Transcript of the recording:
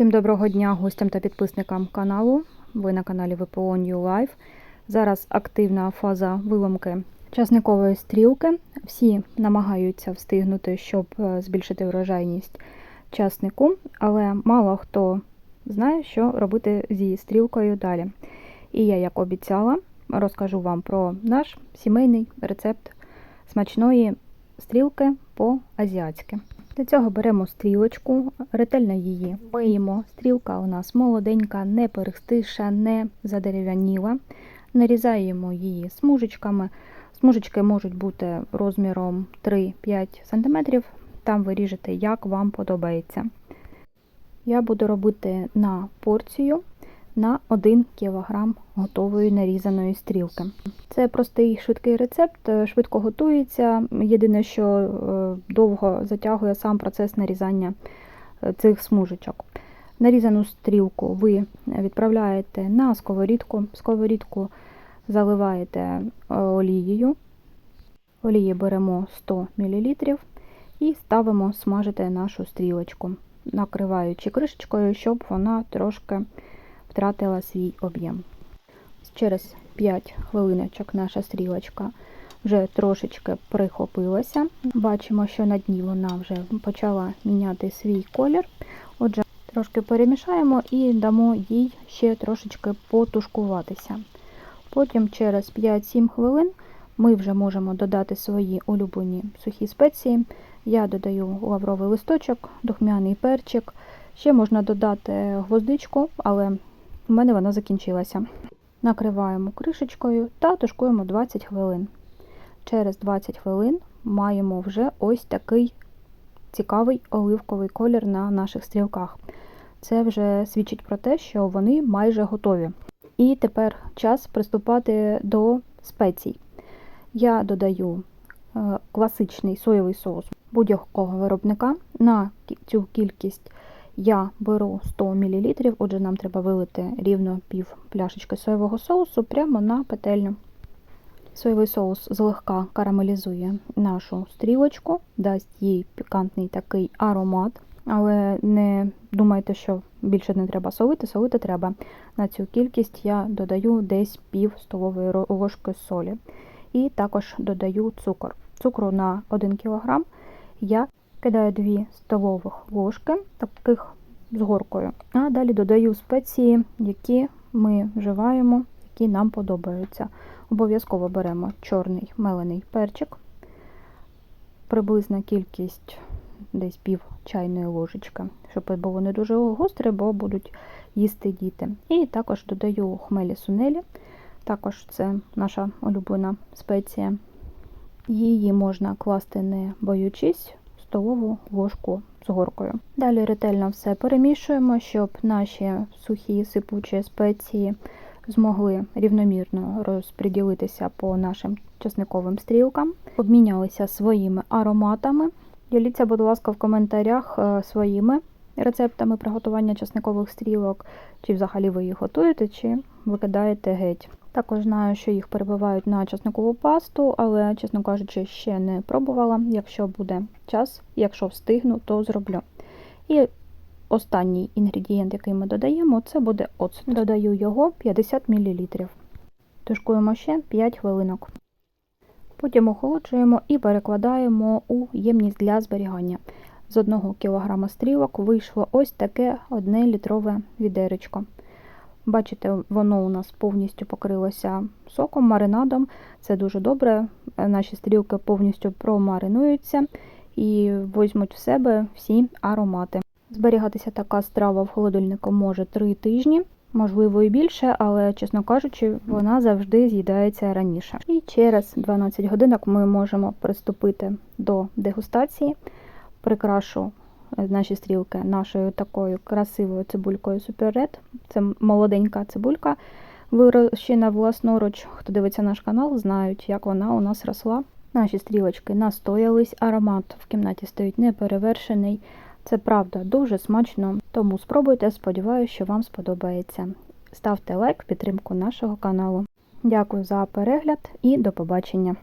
Всім доброго дня гостям та підписникам каналу. Ви на каналі ВПО New Life. Зараз активна фаза виломки часникової стрілки. Всі намагаються встигнути, щоб е, збільшити врожайність часнику, але мало хто знає, що робити зі стрілкою далі. І я, як обіцяла, розкажу вам про наш сімейний рецепт смачної стрілки по-азіатськи. Для цього беремо стрілочку, ретельно її миємо. Стрілка у нас молоденька, не перестиша, не задерев'яніла. Нарізаємо її смужечками. Смужечки можуть бути розміром 3-5 см. Там ви ріжете, як вам подобається. Я буду робити на порцію на 1 кг готової нарізаної стрілки. Це простий швидкий рецепт, швидко готується. Єдине, що е, довго затягує сам процес нарізання е, цих смужечок. Нарізану стрілку ви відправляєте на сковорідку. Сковорідку заливаєте олією. Олії беремо 100 мл і ставимо смажити нашу стрілочку, накриваючи кришечкою, щоб вона трошки втратила свій об'єм. Через 5 хвилиночок наша стрілочка вже трошечки прихопилася. Бачимо, що на дні вона вже почала міняти свій колір. Отже, трошки перемішаємо і дамо їй ще трошечки потушкуватися. Потім через 5-7 хвилин ми вже можемо додати свої улюблені сухі спеції. Я додаю лавровий листочок, духмяний перчик. Ще можна додати гвоздичку, але в мене вона закінчилася. Накриваємо кришечкою та тушкуємо 20 хвилин. Через 20 хвилин маємо вже ось такий цікавий оливковий колір на наших стрілках. Це вже свідчить про те, що вони майже готові. І тепер час приступати до спецій. Я додаю е, класичний соєвий соус будь-якого виробника. На цю кількість я беру 100 мл, отже, нам треба вилити рівно пів пляшечки соєвого соусу прямо на петельню. Соєвий соус злегка карамелізує нашу стрілочку, дасть їй пікантний такий аромат. Але не думайте, що більше не треба солити, солити треба. На цю кількість я додаю десь пів столової ложки солі. І також додаю цукор. Цукру на 1 кг я кидаю 2 столових ложки, таких з горкою. А далі додаю спеції, які ми вживаємо, які нам подобаються. Обов'язково беремо чорний мелений перчик, приблизна кількість десь пів чайної ложечки, щоб було не дуже гостре, бо будуть їсти діти. І також додаю хмелі сунелі, також це наша улюблена спеція. Її можна класти не боючись, столову ложку з горкою. Далі ретельно все перемішуємо, щоб наші сухі сипучі спеції змогли рівномірно розподілитися по нашим часниковим стрілкам, обмінялися своїми ароматами. Діліться, будь ласка, в коментарях е, своїми рецептами приготування часникових стрілок, чи взагалі ви їх готуєте, чи викидаєте геть. Також знаю, що їх перебивають на часникову пасту, але, чесно кажучи, ще не пробувала. Якщо буде час, якщо встигну, то зроблю. І останній інгредієнт, який ми додаємо, це буде оцет. Додаю його 50 мл. Тушкуємо ще 5 хвилинок. Потім охолоджуємо і перекладаємо у ємність для зберігання. З 1 кг стрілок вийшло ось таке 1 літрове відеречко. Бачите, воно у нас повністю покрилося соком, маринадом. Це дуже добре. Наші стрілки повністю промаринуються і візьмуть в себе всі аромати. Зберігатися така страва в холодильнику може 3 тижні, можливо і більше, але, чесно кажучи, вона завжди з'їдається раніше. І через 12 годинок ми можемо приступити до дегустації. Прикрашу наші стрілки нашою такою красивою цибулькою Red. Це молоденька цибулька, вирощена власноруч. Хто дивиться наш канал, знають, як вона у нас росла. Наші стрілочки настоялись, аромат в кімнаті стоїть неперевершений. Це правда дуже смачно, тому спробуйте, сподіваюся, що вам сподобається. Ставте лайк підтримку нашого каналу. Дякую за перегляд і до побачення!